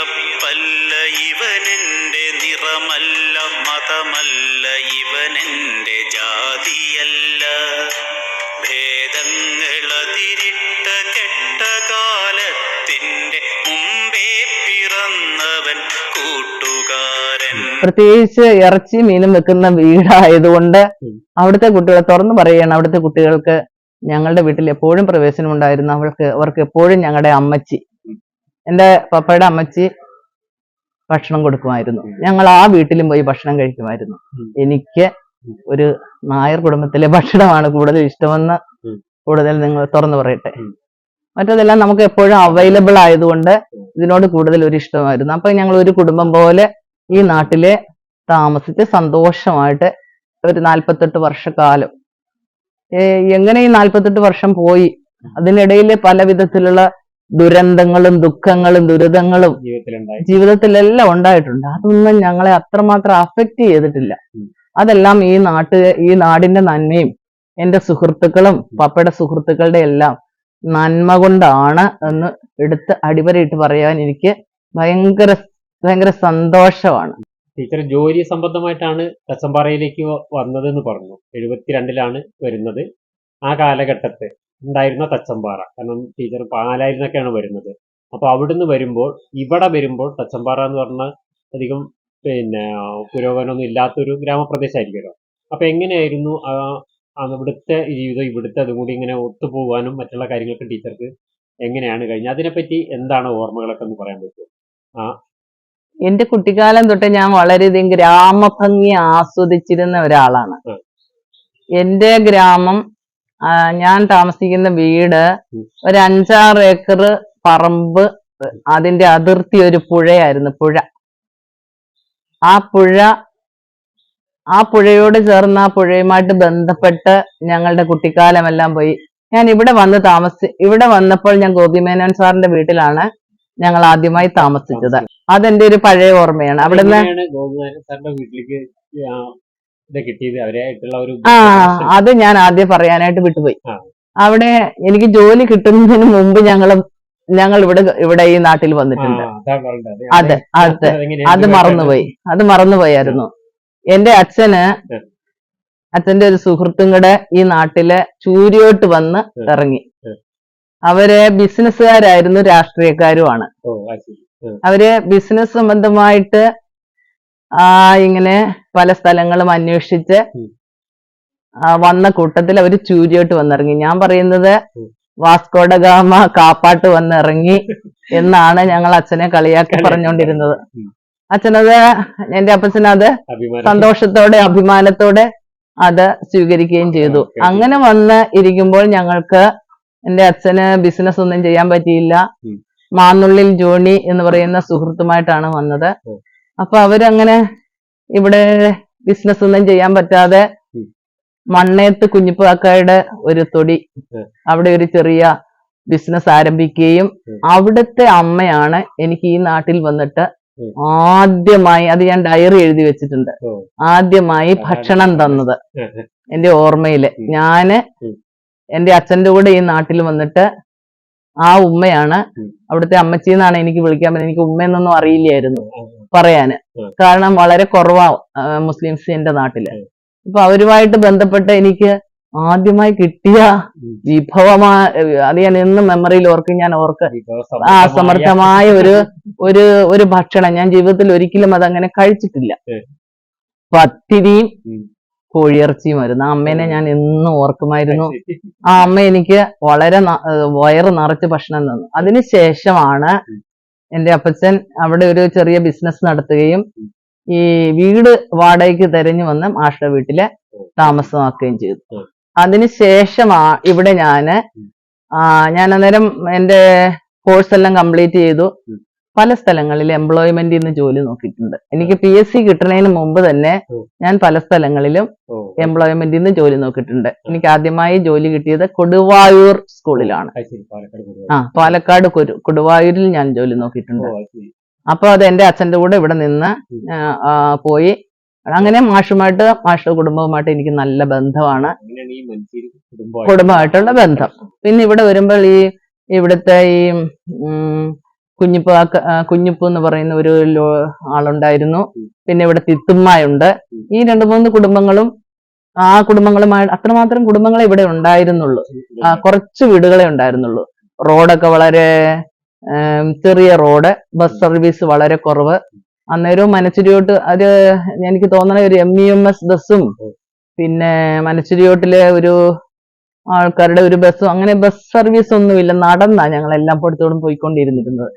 പിറപ്പല്ല ഇവനെന്റെ നിറമല്ല മതമല്ല ഇവനെന്റെ ജാതിയല്ല. ഭേദങ്ങളതിരിട്ട കെട്ട കാലത്തിന്റെ മുമ്പേ പിറന്നവൻ കൂട്ടുകാരൻ. പ്രത്യേകിച്ച് ഇറച്ചി മീനും വെക്കുന്ന വീടായതുകൊണ്ട്. അവിടുത്തെ കുട്ടികളെ തുറന്നു പറയുകയാണ് അവിടുത്തെ കുട്ടികൾക്ക് ഞങ്ങളുടെ വീട്ടിൽ എപ്പോഴും പ്രവേശനം ഉണ്ടായിരുന്നു അവൾക്ക് അവർക്ക് എപ്പോഴും ഞങ്ങളുടെ അമ്മച്ചി. എന്റെ പപ്പയുടെ അമ്മച്ചി ഭക്ഷണം കൊടുക്കുമായിരുന്നു. ഞങ്ങൾ ആ വീട്ടിലും പോയി ഭക്ഷണം കഴിക്കുമായിരുന്നു. എനിക്ക് ഒരു നായർ കുടുംബത്തിലെ ഭക്ഷണമാണ് കൂടുതൽ ഇഷ്ടമെന്ന് കൂടുതൽ നിങ്ങൾ തുറന്നു പറയട്ടെ. മറ്റതെല്ലാം നമുക്ക് എപ്പോഴും അവൈലബിൾ ആയതുകൊണ്ട് ഇതിനോട് കൂടുതൽ ഒരു ഇഷ്ടമായിരുന്നു. അപ്പൊ ഞങ്ങൾ ഒരു കുടുംബം പോലെ ഈ നാട്ടിലെ താമസിച്ച് സന്തോഷമായിട്ട് ഒരു നാൽപ്പത്തെട്ട് വർഷക്കാലം. എങ്ങനെ ഈ നാൽപ്പത്തെട്ട് വർഷം പോയി? അതിനിടയിൽ പല വിധത്തിലുള്ള ദുരന്തങ്ങളും ദുഃഖങ്ങളും ദുരിതങ്ങളും ജീവിതത്തിലെല്ലാം ഉണ്ടായിട്ടുണ്ട്. അതൊന്നും ഞങ്ങളെ അത്രമാത്രം അഫക്റ്റ് ചെയ്തിട്ടില്ല. അതെല്ലാം ഈ നാട്ട് ഈ നാടിന്റെ നന്മയും എന്റെ സുഹൃത്തുക്കളും പപ്പയുടെ സുഹൃത്തുക്കളുടെ എല്ലാം നന്മ കൊണ്ടാണ് എന്ന് എടുത്ത് അടിവരയിട്ട് പറയാൻ എനിക്ക് ഭയങ്കര ഭയങ്കര സന്തോഷമാണ്. ടീച്ചർ ജോലി സംബന്ധമായിട്ടാണ് കച്ചമ്പാറയിലേക്ക് വന്നത് എന്ന് പറഞ്ഞു. എഴുപത്തിരണ്ടിലാണ് വരുന്നത് ആ കാലഘട്ടത്ത്. ഉണ്ടായിരുന്ന തച്ചമ്പാറ. കാരണം ടീച്ചർ പാലായിരുന്നൊക്കെയാണ് വരുന്നത്. അപ്പൊ അവിടുന്ന് വരുമ്പോൾ ഇവിടെ വരുമ്പോൾ തച്ചമ്പാറ എന്ന് പറഞ്ഞാൽ അധികം പിന്നെ പുരോഗമനമൊന്നും ഇല്ലാത്തൊരു ഗ്രാമപ്രദേശമായിരിക്കുമല്ലോ അപ്പൊ എങ്ങനെയായിരുന്നു ആ ആ ജീവിതം ഇവിടുത്തെ അതും കൂടി ഇങ്ങനെ ഒത്തുപോകാനും മറ്റുള്ള കാര്യങ്ങളൊക്കെ ടീച്ചർക്ക് എങ്ങനെയാണ് കഴിഞ്ഞത്? അതിനെപ്പറ്റി എന്താണ് ഓർമ്മകളൊക്കെ ഒന്ന് പറയാൻ പറ്റുമോ? എന്റെ കുട്ടിക്കാലം തൊട്ട് ഞാൻ വളരെയധികം ഗ്രാമഭംഗി ആസ്വദിച്ചിരുന്ന ഒരാളാണ്. എന്റെ ഗ്രാമം ആ, ഞാൻ താമസിക്കുന്ന വീട്. ഒരു അഞ്ചാറ് ഏക്കർ പറമ്പ് അതിന്റെ അതിർത്തി ഒരു പുഴയായിരുന്നു പുഴ. ആ പുഴ ആ പുഴയോട് ചേർന്ന് ആ പുഴയുമായിട്ട് ബന്ധപ്പെട്ട് ഞങ്ങളുടെ കുട്ടിക്കാലമെല്ലാം പോയി. ഞാൻ ഇവിടെ വന്ന് താമസി ഇവിടെ വന്നപ്പോൾ ഞാൻ ഗോപിമേനോൻ സാറിന്റെ വീട്ടിലാണ് ഞങ്ങൾ ആദ്യമായി താമസിച്ചത്. അതെന്റെ ഒരു പഴയ ഓർമ്മയാണ്. അവിടുന്ന് കിട്ടിയത് അവരായിട്ടുള്ള ഒരു ആ അത് ഞാൻ ആദ്യം പറയാനായിട്ട് വിട്ടുപോയി. അവിടെ എനിക്ക് ജോലി കിട്ടുന്നതിന് മുമ്പ് ഞങ്ങൾ ഞങ്ങൾ ഇവിടെ ഇവിടെ ഈ നാട്ടിൽ വന്നിട്ടുണ്ട്. അതെ അതെ അത് മറന്നുപോയി. അത് മറന്നുപോയായിരുന്നു. എന്റെ അച്ഛന്. അച്ഛന്റെ ഒരു സുഹൃത്തും കൂടെ ഈ നാട്ടിലെ ചൂരിയോട്ട് വന്ന് ഇറങ്ങി. അവർ ബിസിനസ്സുകാരായിരുന്നു രാഷ്ട്രീയക്കാരുമാണ്. അവർ ബിസിനസ് സംബന്ധമായിട്ട് ആ ഇങ്ങനെ പല സ്ഥലങ്ങളും അന്വേഷിച്ച് വന്ന കൂട്ടത്തിൽ അവർ ചൂരിയോട്ട് വന്നിറങ്ങി. ഞാൻ പറയുന്നത് വാസ്കോഡഗാമ വാസ്കോഡ ഗാമ കാപ്പാട്ട് വന്നിറങ്ങി എന്നാണ് ഞങ്ങൾ അച്ഛനെ കളിയാക്കി പറഞ്ഞുകൊണ്ടിരുന്നത്. അച്ഛനത് എന്റെ അപ്പച്ചനത് സന്തോഷത്തോടെ അഭിമാനത്തോടെ അത് സ്വീകരിക്കുകയും ചെയ്തു. അങ്ങനെ വന്ന് ഇരിക്കുമ്പോൾ ഞങ്ങൾക്ക് എന്റെ അച്ഛന് ബിസിനസ് ഒന്നും ചെയ്യാൻ പറ്റിയില്ല. മാന്നുള്ളിൽ ജോണി എന്ന് പറയുന്ന സുഹൃത്തുമായിട്ടാണ് വന്നത്. അപ്പൊ അവരങ്ങനെ ഇവിടെ ബിസിനസ് ഒന്നും ചെയ്യാൻ പറ്റാതെ മണ്ണേത്ത് കുഞ്ഞിപ്പാക്കയുടെ ഒരു തൊടി അവിടെ ഒരു ചെറിയ ബിസിനസ് ആരംഭിക്കുകയും. അവിടുത്തെ അമ്മയാണ് എനിക്ക് ഈ നാട്ടിൽ വന്നിട്ട് ആദ്യമായി അത് ഞാൻ ഡയറി എഴുതി വെച്ചിട്ടുണ്ട്. ആദ്യമായി ഭക്ഷണം തന്നത്. എന്റെ ഓർമ്മയിൽ. ഞാൻ എന്റെ അച്ഛന്റെ കൂടെ ഈ നാട്ടിൽ വന്നിട്ട് ആ ഉമ്മയാണ്. അവിടുത്തെ അമ്മച്ചി എന്നാണ് എനിക്ക് വിളിക്കാൻ പറ്റുന്നത് എനിക്ക് ഉമ്മയെന്നൊന്നും അറിയില്ലായിരുന്നു. ആ, പറയാന്. കാരണം വളരെ കുറവാ മുസ്ലിംസിന്റെ മുസ്ലിംസ് എന്റെ നാട്ടിൽ. അപ്പൊ അവരുമായിട്ട് ബന്ധപ്പെട്ട് എനിക്ക് ആദ്യമായി കിട്ടിയ. വിഭവമാ അത് ഞാൻ എന്നും മെമ്മറിയിൽ ഓർക്കും ഞാൻ ഓർക്ക് ആ സമർത്ഥമായ ഒരു ഒരു ഒരു ഭക്ഷണം. ഞാൻ ജീവിതത്തിൽ ഒരിക്കലും അതങ്ങനെ കഴിച്ചിട്ടില്ല. പത്തിരിയും കോഴിയിറച്ചിയും കോഴിയിറച്ചിയുമായിരുന്നു ആ അമ്മേനെ ഞാൻ എന്നും ഓർക്കുമായിരുന്നു. ആ അമ്മ എനിക്ക് വളരെ വയറ് നിറച്ച് ഭക്ഷണം തന്നു. അതിനുശേഷമാണ് ഉം. എന്റെ അപ്പച്ചൻ അവിടെ ഒരു ചെറിയ ബിസിനസ് നടത്തുകയും ഈ വീട് വാടകയ്ക്ക് തെരഞ്ഞു വന്ന് മാഷ വീട്ടിൽ താമസമാക്കുകയും ചെയ്തു. അതിനുശേഷം അതിനുശേഷമാ ഇവിടെ ഞാൻ ഞാൻ അന്നേരം എന്റെ കോഴ്സ് എല്ലാം കംപ്ലീറ്റ് ചെയ്തു. പല സ്ഥലങ്ങളിൽ എംപ്ലോയ്മെന്റിൽ നിന്ന് ജോലി നോക്കിയിട്ടുണ്ട്. എനിക്ക് പി എസ് സി കിട്ടുന്നതിന് മുമ്പ് തന്നെ ഞാൻ പല സ്ഥലങ്ങളിലും എംപ്ലോയ്മെന്റിൽ നിന്ന് ജോലി നോക്കിയിട്ടുണ്ട്. എനിക്ക് ആദ്യമായി ജോലി കിട്ടിയത് കൊടുവായൂർ സ്കൂളിലാണ്. ആ പാലക്കാട് കൊടുവായൂരിൽ ഞാൻ ജോലി നോക്കിയിട്ടുണ്ട്. അപ്പൊ അത് എന്റെ അച്ഛന്റെ കൂടെ ഇവിടെ നിന്ന് പോയി. അങ്ങനെ മാഷുമായിട്ട് മാഷ കുടുംബവുമായിട്ട് എനിക്ക് നല്ല ബന്ധമാണ്. കുടുംബമായിട്ടുള്ള ബന്ധം. പിന്നെ ഇവിടെ വരുമ്പോൾ ഈ ഇവിടുത്തെ ഈ കുഞ്ഞിപ്പ് കുഞ്ഞിപ്പ് എന്ന് പറയുന്ന ഒരു ആളുണ്ടായിരുന്നു. പിന്നെ ഇവിടെ തിത്തുമ്മയുണ്ട്. ഈ രണ്ട് മൂന്ന് കുടുംബങ്ങളും ആ കുടുംബങ്ങളുമായി അത്രമാത്രം കുടുംബങ്ങളെ ഇവിടെ ഉണ്ടായിരുന്നുള്ളൂ. കുറച്ച് വീടുകളെ ഉണ്ടായിരുന്നുള്ളൂ. റോഡൊക്കെ വളരെ ചെറിയ റോഡ് ബസ് സർവീസ് വളരെ കുറവ്. അന്നേരവും മനച്ചിരിയോട്ട് അത് എനിക്ക് തോന്നണ ഒരു എം ഇ എം എസ് ബസ്സും പിന്നെ മനച്ചിരിയോട്ടിലെ ഒരു ആൾക്കാരുടെ ഒരു ബസ്സും അങ്ങനെ ബസ് സർവീസ് ഒന്നുമില്ല. നടന്നാ ഞങ്ങൾ എല്ലാം പുറത്തോടും പോയിക്കൊണ്ടിരുന്നിരുന്നത്.